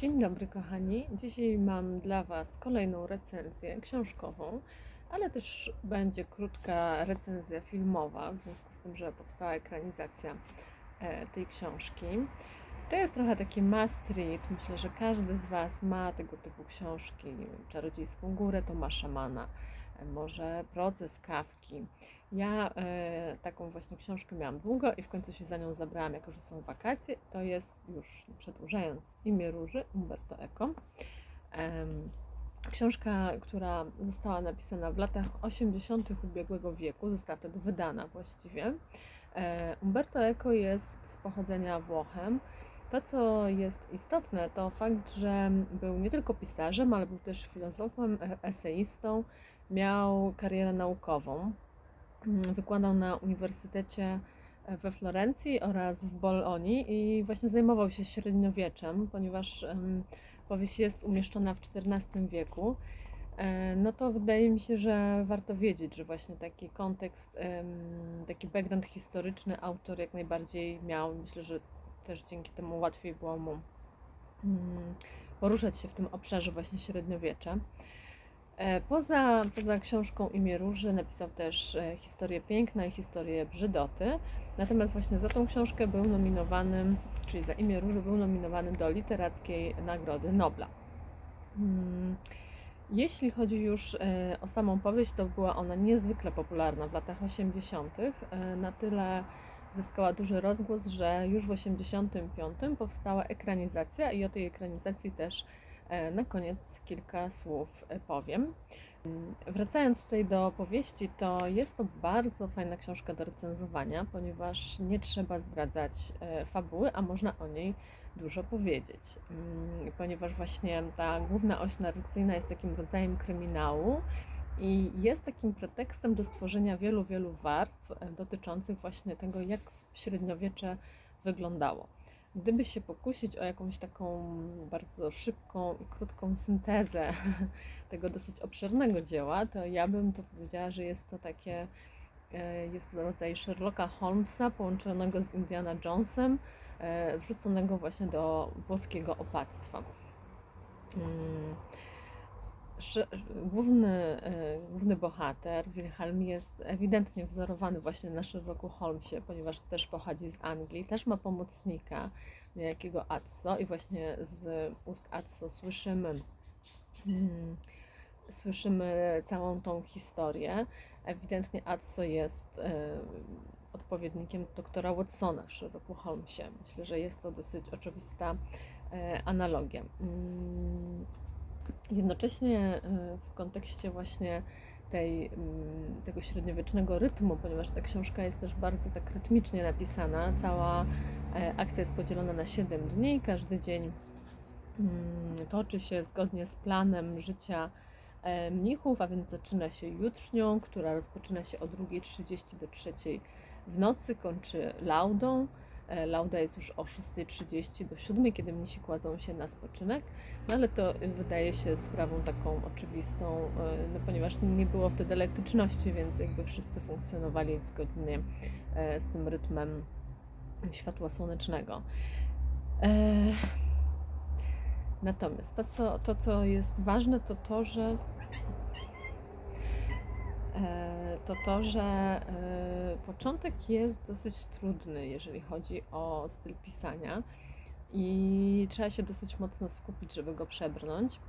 Dzień dobry, kochani. Dzisiaj mam dla Was kolejną recenzję książkową, ale też będzie krótka recenzja filmowa, w związku z tym, że powstała ekranizacja e, tej książki. To jest trochę taki must read. Myślę, że każdy z Was ma tego typu książki. Nie wiem, Czarodziejską górę Tomasza Mana, e, może Proces Kawki. Ja e, taką właśnie książkę miałam długo i w końcu się za nią zabrałam, jako że są wakacje. To jest już przedłużając Imię Róży Umberto Eco. Em, książka, która została napisana w latach 80. ubiegłego wieku, została wtedy wydana właściwie. E, Umberto Eco jest z pochodzenia Włochem. To, co jest istotne, to fakt, że był nie tylko pisarzem, ale był też filozofem, e- eseistą, miał karierę naukową. Mm, Wykładał na Uniwersytecie e, we Florencji oraz w Bolonii i właśnie zajmował się średniowieczem, ponieważ powieść jest umieszczona w XIV wieku. E, No to wydaje mi się, że warto wiedzieć, że właśnie taki kontekst, taki background historyczny autor jak najbardziej miał. Myślę, że też dzięki temu łatwiej było mu mm, poruszać się w tym obszarze właśnie średniowiecze. E, Poza, poza książką Imię Róży napisał też e, Historię Piękna i Historię Brzydoty. Natomiast właśnie za tą książkę był nominowany, czyli za Imię Róży był nominowany do Literackiej Nagrody Nobla. Mm, Jeśli chodzi już e, o samą powieść, to była ona niezwykle popularna w latach 80. E, Na tyle zyskała duży rozgłos, że już w 85 powstała ekranizacja i o tej ekranizacji też Na koniec kilka słów e, powiem. Wracając tutaj do powieści, to jest to bardzo fajna książka do recenzowania, ponieważ nie trzeba zdradzać e, fabuły, a można o niej dużo powiedzieć. Mm, Ponieważ właśnie ta główna oś narracyjna jest takim rodzajem kryminału i jest takim pretekstem do stworzenia wielu, wielu warstw e, dotyczących właśnie tego, jak średniowiecze wyglądało. Gdyby się pokusić o jakąś taką bardzo szybką i krótką syntezę tego dosyć obszernego dzieła, to ja bym to powiedziała, że jest to takie, e, jest to rodzaj Sherlocka Holmesa połączonego z Indiana Jonesem, e, wrzuconego właśnie do włoskiego opactwa. Mm. Główny, e, główny bohater, Wilhelm, jest ewidentnie wzorowany właśnie na Sherlocku Holmesie, ponieważ też pochodzi z Anglii, też ma pomocnika, jakiego Atso i właśnie z ust Atso słyszymy, mm, słyszymy całą tą historię. Ewidentnie Atso jest e, odpowiednikiem doktora Watsona w Sherlocku Holmesie. Myślę, że jest to dosyć oczywista e, analogia. Jednocześnie e, w kontekście właśnie tej, mm, tego średniowiecznego rytmu, ponieważ ta książka jest też bardzo tak rytmicznie napisana. Cała e, akcja jest podzielona na 7 dni. Każdy dzień mm, toczy się zgodnie z planem życia e, mnichów, a więc zaczyna się jutrznią, która rozpoczyna się o 2.30 do 3.00 w nocy, kończy laudą. E, Lauda jest już o 6.30 do 7.00, kiedy mnisi kładzą się na spoczynek. No ale to y, wydaje się sprawą taką oczywistą, y, no ponieważ nie było wtedy elektryczności, więc jakby wszyscy funkcjonowali zgodnie e, z tym rytmem światła słonecznego. E, Natomiast to co, to, co jest ważne, to to, że e, to to, że e, początek jest dosyć trudny, jeżeli chodzi o styl pisania i trzeba się dosyć mocno skupić, żeby go przebrnąć.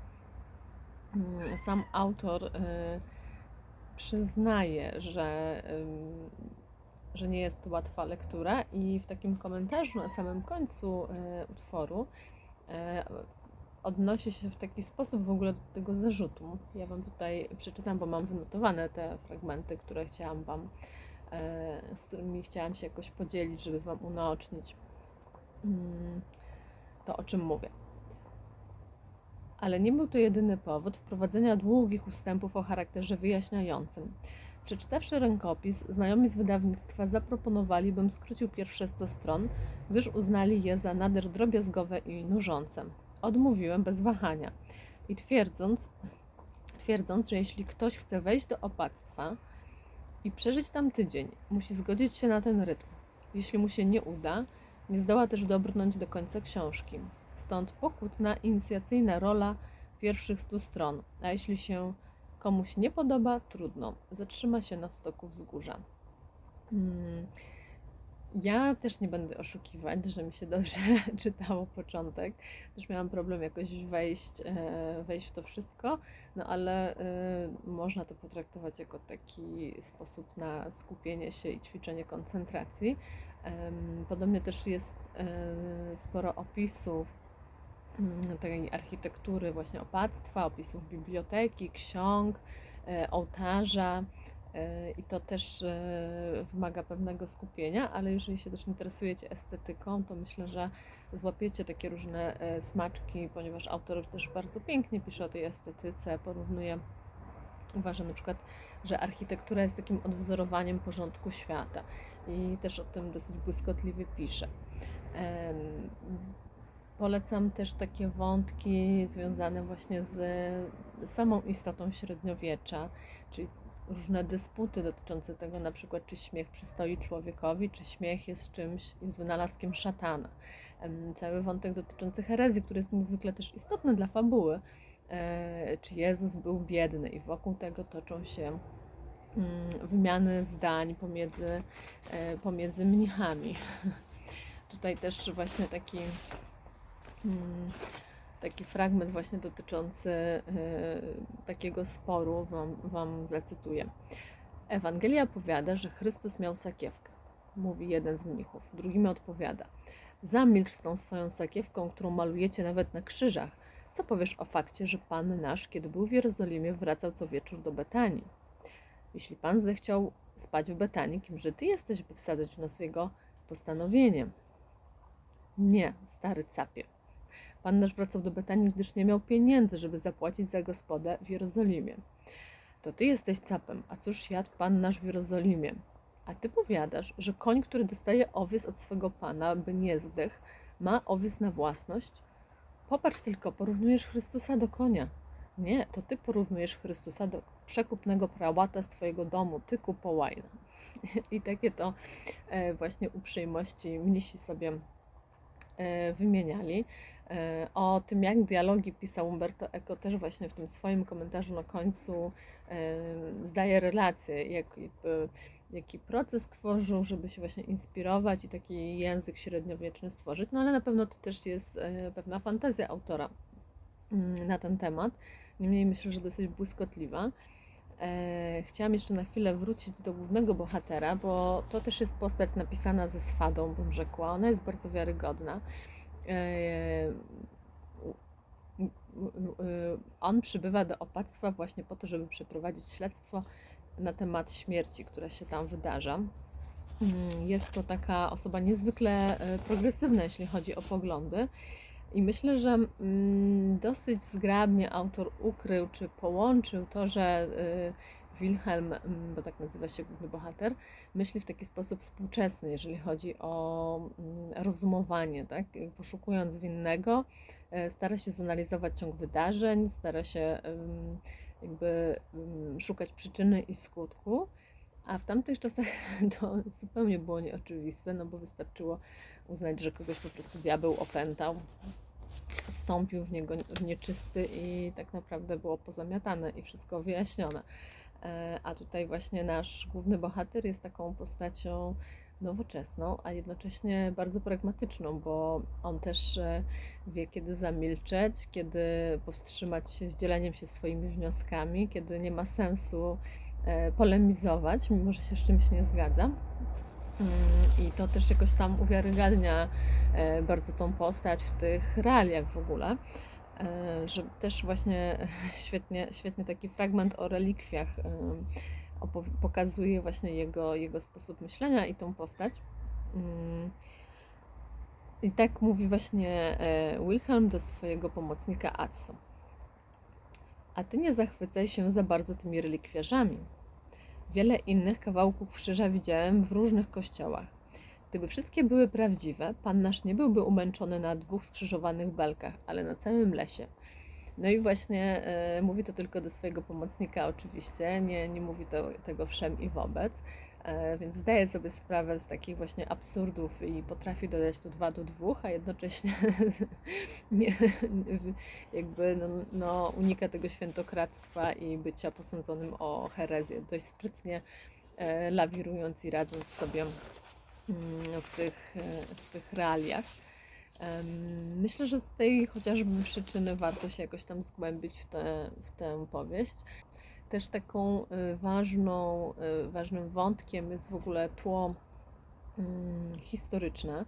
Mm, Sam autor y, przyznaje, że, że nie jest to łatwa lektura i w takim komentarzu na samym końcu y, utworu y, odnosi się w taki sposób w ogóle do tego zarzutu. Ja Wam tutaj przeczytam, bo mam wynotowane te fragmenty, które chciałam Wam, y, z którymi chciałam się jakoś podzielić, żeby Wam unaocznić mm, to, o czym mówię. Ale nie był to jedyny powód wprowadzenia długich ustępów o charakterze wyjaśniającym. Przeczytawszy rękopis, znajomi z wydawnictwa zaproponowali, bym skrócił pierwsze 100 stron, gdyż uznali je za nader drobiazgowe i nużące. Odmówiłem bez wahania i twierdząc, twierdząc, że jeśli ktoś chce wejść do opactwa i przeżyć tam tydzień, musi zgodzić się na ten rytm. Jeśli mu się nie uda, nie zdoła też dobrnąć do końca książki. Stąd pokutna, inicjacyjna rola pierwszych stu stron. A jeśli się komuś nie podoba, trudno. Zatrzyma się na wstoku wzgórza. Hmm. Ja też nie będę oszukiwać, że mi się dobrze czytało początek. Też miałam problem jakoś wejść, e, wejść w to wszystko, no ale e, można to potraktować jako taki sposób na skupienie się i ćwiczenie koncentracji. Podobnie też jest e, sporo opisów mm, tej architektury, właśnie opactwa, opisów biblioteki, ksiąg, ołtarza. E, i to też e, wymaga pewnego skupienia, ale jeżeli się też interesujecie estetyką, to myślę, że złapiecie takie różne e, smaczki, ponieważ autor też bardzo pięknie pisze o tej estetyce, porównuje, uważa na przykład, że architektura jest takim odwzorowaniem porządku świata i też o tym dosyć błyskotliwie pisze. Polecam też takie wątki związane właśnie z samą istotą średniowiecza, czyli różne dysputy dotyczące tego, na przykład, czy śmiech przystoi człowiekowi, czy śmiech jest czymś, jest wynalazkiem szatana. Cały wątek dotyczący herezji, który jest niezwykle też istotny dla fabuły, e, czy Jezus był biedny, i wokół tego toczą się mm, wymiany zdań pomiędzy, e, pomiędzy mnichami. Tutaj też właśnie taki mm, taki fragment właśnie dotyczący e, takiego sporu wam, wam zacytuję. Ewangelia powiada, że Chrystus miał sakiewkę. Mówi jeden z mnichów. Drugi mi odpowiada. Zamilcz z tą swoją sakiewką, którą malujecie nawet na krzyżach. Co powiesz o fakcie, że Pan nasz, kiedy był w Jerozolimie, wracał co wieczór do Betanii? Jeśli Pan zechciał spać w Betanii, kimże Ty jesteś, by wsadzać w nas Jego postanowienie? Nie, stary capie. Pan nasz wracał do Betanii, gdyż nie miał pieniędzy, żeby zapłacić za gospodę w Jerozolimie. To ty jesteś capem, a cóż jadł Pan nasz w Jerozolimie? A ty powiadasz, że koń, który dostaje owiec od swego Pana, by nie zdechł, ma owiec na własność? Popatrz tylko, porównujesz Chrystusa do konia. Nie, to ty porównujesz Chrystusa do przekupnego prałata z twojego domu, ty kupołajna. I takie to e, właśnie uprzejmości mnisi sobie e, wymieniali. E, o tym, jak dialogi pisał Umberto Eco, też właśnie w tym swoim komentarzu na końcu e, zdaje relację, jak, jaki proces tworzył, żeby się właśnie inspirować i taki język średniowieczny stworzyć. No ale na pewno to też jest e, pewna fantazja autora mm, na ten temat. Niemniej myślę, że dosyć błyskotliwa. Chciałam jeszcze na chwilę wrócić do głównego bohatera, bo to też jest postać napisana ze swadą, bym rzekła. Ona jest bardzo wiarygodna. E, on przybywa do opactwa właśnie po to, żeby przeprowadzić śledztwo na temat śmierci, która się tam wydarza. Mm, jest to taka osoba niezwykle e, progresywna, jeśli chodzi o poglądy. I myślę, że mm, dosyć zgrabnie autor ukrył czy połączył to, że e, Wilhelm, mm, bo tak nazywa się główny bohater, myśli w taki sposób współczesny, jeżeli chodzi o mm, rozumowanie, tak? Poszukując winnego, e, stara się zanalizować ciąg wydarzeń, stara się jakby szukać przyczyny i skutku. A w tamtych czasach to zupełnie było nieoczywiste, no bo wystarczyło uznać, że kogoś po prostu diabeł opętał, wstąpił w niego w nieczysty i tak naprawdę było pozamiatane i wszystko wyjaśnione. E, a tutaj właśnie nasz główny bohater jest taką postacią nowoczesną, a jednocześnie bardzo pragmatyczną, bo on też e, wie, kiedy zamilczeć, kiedy powstrzymać się z dzieleniem się swoimi wnioskami, kiedy nie ma sensu e, polemizować, mimo że się z czymś nie zgadza. Mm, I to też jakoś tam uwiarygadnia bardzo tą postać w tych realiach w ogóle. E, że też właśnie świetnie, świetnie taki fragment o relikwiach pokazuje właśnie jego, jego sposób myślenia i tą postać. Mm. I tak mówi właśnie e, Wilhelm do swojego pomocnika Atso. A ty nie zachwycaj się za bardzo tymi relikwiarzami. Wiele innych kawałków krzyża widziałem w różnych kościołach. Gdyby wszystkie były prawdziwe, Pan nasz nie byłby umęczony na dwóch skrzyżowanych belkach, ale na całym lesie. No i właśnie e, mówi to tylko do swojego pomocnika oczywiście, nie, nie mówi to, tego wszem i wobec. E, Więc zdaje sobie sprawę z takich właśnie absurdów i potrafi dodać tu dwa do dwóch, a jednocześnie nie, jakby no, no, unika tego świętokradztwa i bycia posądzonym o herezję. Dość sprytnie e, lawirując i radząc sobie w tych, e, w tych realiach. Myślę, że z tej chociażby przyczyny warto się jakoś tam zgłębić w, tę w tę powieść. Też taką y, ważną, y, ważnym wątkiem jest w ogóle tło mm, historyczne,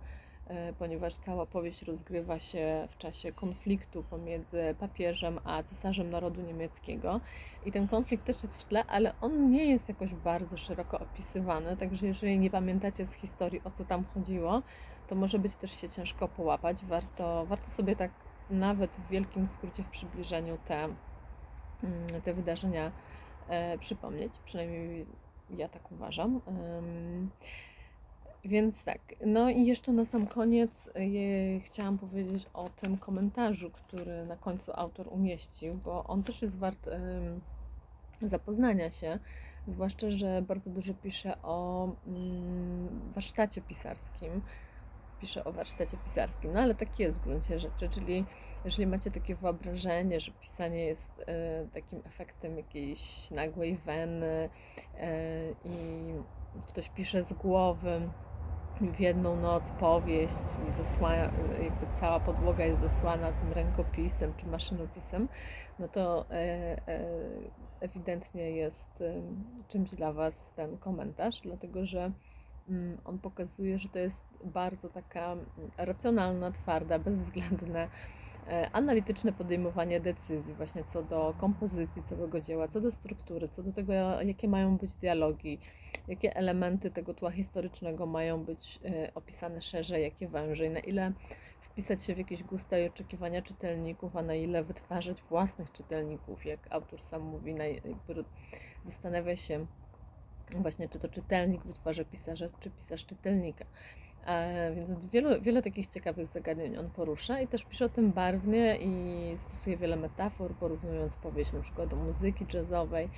ponieważ cała powieść rozgrywa się w czasie konfliktu pomiędzy papieżem a cesarzem narodu niemieckiego. I ten konflikt też jest w tle, ale on nie jest jakoś bardzo szeroko opisywany, także jeżeli nie pamiętacie z historii o co tam chodziło, to może być też się ciężko połapać. Warto, warto sobie tak nawet w wielkim skrócie w przybliżeniu te, mm, te wydarzenia e, przypomnieć. Przynajmniej ja tak uważam. Więc tak, no i jeszcze na sam koniec e, chciałam powiedzieć o tym komentarzu, który na końcu autor umieścił, bo on też jest wart zapoznania się, zwłaszcza, że bardzo dużo pisze o mm, warsztacie pisarskim. Pisze o warsztacie pisarskim, no ale tak jest w gruncie rzeczy, czyli jeżeli macie takie wyobrażenie, że pisanie jest e, takim efektem jakiejś nagłej weny e, i ktoś pisze z głowy w jedną noc powieść i zasłania, jakby cała podłoga jest zasłana tym rękopisem czy maszynopisem, no to e, e, ewidentnie jest e, czymś dla Was ten komentarz, dlatego że mm, on pokazuje, że to jest bardzo taka mm, racjonalna, twarda, bezwzględne, e, analityczne podejmowanie decyzji właśnie co do kompozycji całego dzieła, co do struktury, co do tego, jakie mają być dialogi, jakie elementy tego tła historycznego mają być e, opisane szerzej, jakie wężej, na ile wpisać się w jakieś gusta i oczekiwania czytelników, a na ile wytwarzać własnych czytelników, jak autor sam mówi, zastanawia się właśnie, czy to czytelnik wytwarza pisarza, czy pisarz czytelnika. E, Więc wiele, wiele takich ciekawych zagadnień on porusza i też pisze o tym barwnie i stosuje wiele metafor, porównując powieść na przykład do muzyki jazzowej.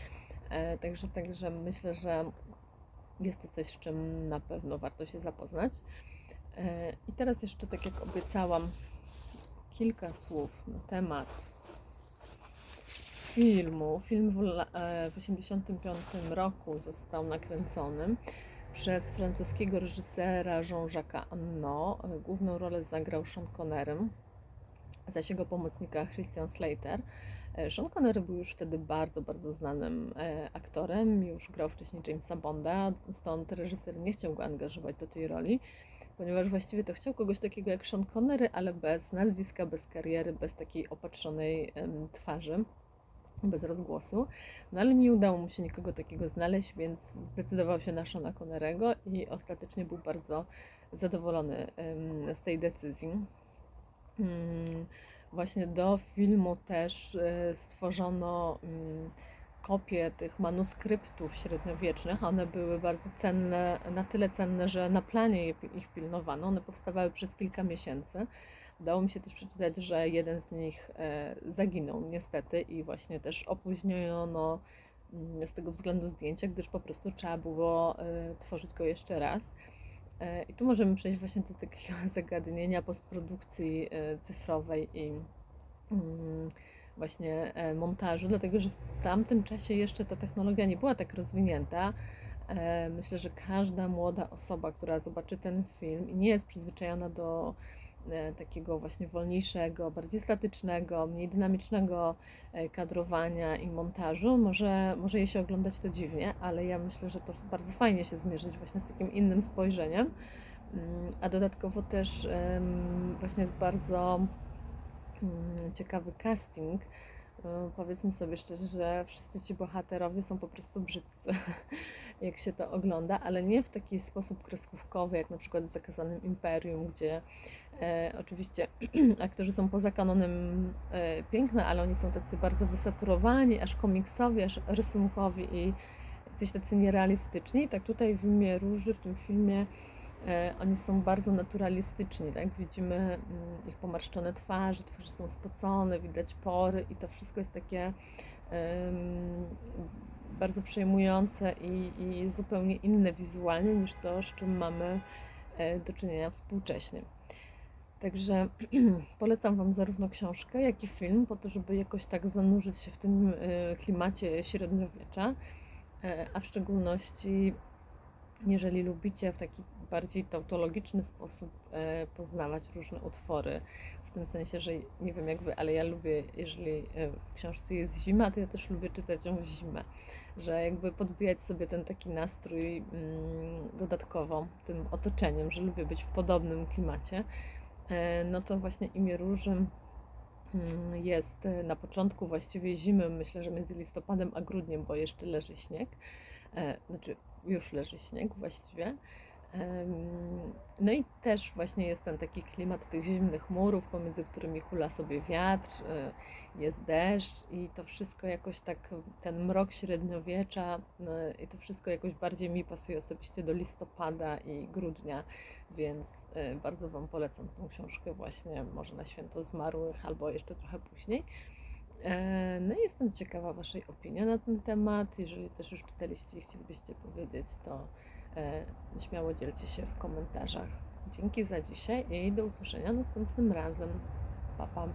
E, Także, także myślę, że jest to coś, z czym na pewno warto się zapoznać. E, I teraz jeszcze, tak jak obiecałam, kilka słów na temat filmu. Film w 1985 roku został nakręcony przez francuskiego reżysera Jean-Jacques Anno. Główną rolę zagrał Sean Connery, zaś jego pomocnika Christian Slater. E, Sean Connery był już wtedy bardzo, bardzo znanym e, aktorem, już grał wcześniej Jamesa Bonda, stąd reżyser nie chciał go angażować do tej roli, ponieważ właściwie to chciał kogoś takiego jak Sean Connery, ale bez nazwiska, bez kariery, bez takiej opatrzonej twarzy, bez rozgłosu. No ale nie udało mu się nikogo takiego znaleźć, więc zdecydował się na Seana Connerego i ostatecznie był bardzo zadowolony z tej decyzji. Mm, Właśnie do filmu też e, stworzono mm, kopie tych manuskryptów średniowiecznych. One były bardzo cenne, na tyle cenne, że na planie ich pilnowano. One powstawały przez kilka miesięcy. Udało mi się też przeczytać, że jeden z nich e, zaginął niestety i właśnie też opóźniono mm, z tego względu zdjęcie, gdyż po prostu trzeba było e, tworzyć go jeszcze raz. E, I tu możemy przejść właśnie do takiego zagadnienia postprodukcji cyfrowej i mm, właśnie montażu, dlatego że w tamtym czasie jeszcze ta technologia nie była tak rozwinięta. Myślę, że każda młoda osoba, która zobaczy ten film i nie jest przyzwyczajona do takiego właśnie wolniejszego, bardziej statycznego, mniej dynamicznego e, kadrowania i montażu, może, może jej się oglądać to dziwnie, ale ja myślę, że to bardzo fajnie się zmierzyć właśnie z takim innym spojrzeniem. Mm, A dodatkowo też właśnie jest bardzo mm, ciekawy casting. Powiedzmy sobie szczerze, że wszyscy ci bohaterowie są po prostu brzydcy, jak się to ogląda, ale nie w taki sposób kreskówkowy, jak na przykład w Zakazanym Imperium, gdzie e, oczywiście aktorzy są poza kanonem e, piękne, ale oni są tacy bardzo wysaturowani, aż komiksowi, aż rysunkowi i jacyś tacy nierealistyczni. Tak tutaj w imię Róży, w tym filmie Oni są bardzo naturalistyczni, tak? Widzimy mm, ich pomarszczone twarze, twarze są spocone, widać pory i to wszystko jest takie em, bardzo przejmujące i, i zupełnie inne wizualnie niż to, z czym mamy e, do czynienia współcześnie. Także polecam Wam zarówno książkę, jak i film, po to, żeby jakoś tak zanurzyć się w tym e, klimacie średniowiecza, e, a w szczególności jeżeli lubicie w taki bardziej tautologiczny sposób e, poznawać różne utwory, w tym sensie, że nie wiem jak Wy, ale ja lubię, jeżeli e, w książce jest zima, to ja też lubię czytać ją w zimę, że jakby podbijać sobie ten taki nastrój mm, dodatkowo tym otoczeniem, że lubię być w podobnym klimacie, e, no to właśnie imię Róży mm, jest na początku właściwie zimy, myślę, że między listopadem a grudniem, bo jeszcze leży śnieg, znaczy już leży śnieg właściwie. No i też właśnie jest ten taki klimat tych zimnych murów, pomiędzy którymi hula sobie wiatr, e, jest deszcz i to wszystko jakoś tak, ten mrok średniowiecza e, i to wszystko jakoś bardziej mi pasuje osobiście do listopada i grudnia, więc e, bardzo Wam polecam tą książkę właśnie może na Święto Zmarłych albo jeszcze trochę później. No i jestem ciekawa Waszej opinii na ten temat. Jeżeli też już czytaliście i chcielibyście powiedzieć, to śmiało dzielcie się w komentarzach. Dzięki za dzisiaj i do usłyszenia następnym razem. Pa, pa.